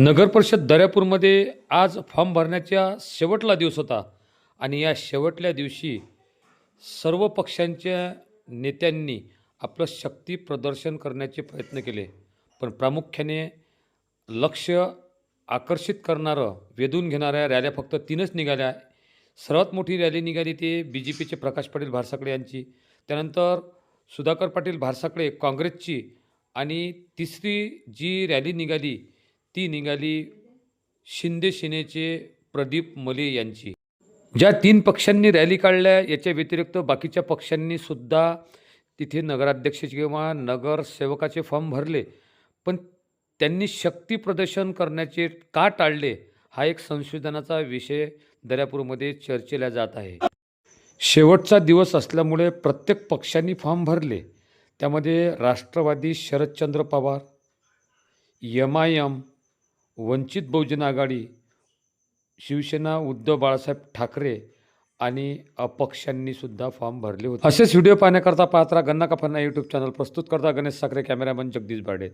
नगरपरिषद दर्यापूरमध्ये आज फॉर्म भरण्याच्या शेवटला दिवस होता. आणि या शेवटल्या दिवशी सर्व पक्षांच्या नेत्यांनी आपलं शक्ती प्रदर्शन करण्याचे प्रयत्न केले. पण प्रामुख्याने लक्ष आकर्षित करणारं वेधून घेणाऱ्या रॅल्या फक्त तीनच निघाल्या. सर्वात मोठी रॅली निघाली ते बी जे पीचे प्रकाश पाटील भारसाकडे यांची. त्यानंतर सुधाकर पाटील भारसाकडे काँग्रेसची आणि तिसरी जी रॅली निघाली ती निघाली शिंदे सेनेचे प्रदीप मले यांची. ज्या तीन पक्षांनी रॅली काढल्या याच्या व्यतिरिक्त बाकीच्या पक्षांनी सुद्धा तिथे नगराध्यक्ष किंवा नगरसेवकाचे फॉर्म भरले. पण त्यांनी शक्ती प्रदर्शन करण्याचे का टाळले हा एक संशोधनाचा विषय दर्यापूरमध्ये चर्चेला जात आहे. शेवटचा दिवस असल्यामुळे प्रत्येक पक्षांनी फॉर्म भरले. त्यामध्ये Rashtrawadi Sharadchandra Pawar M I M Vanchit Bahujan Aghadi Shivsena Uddhav Balasaheb Thackeray आणि अपक्षांनी सुद्धा फॉर्म भरले होते. असेच व्हिडिओ पाहण्याकरता पाहत राहा गन्ना काफांना यूट्यूब चॅनल. प्रस्तुत करता गणेश साखरे कॅमेरामन जगदीश बाडे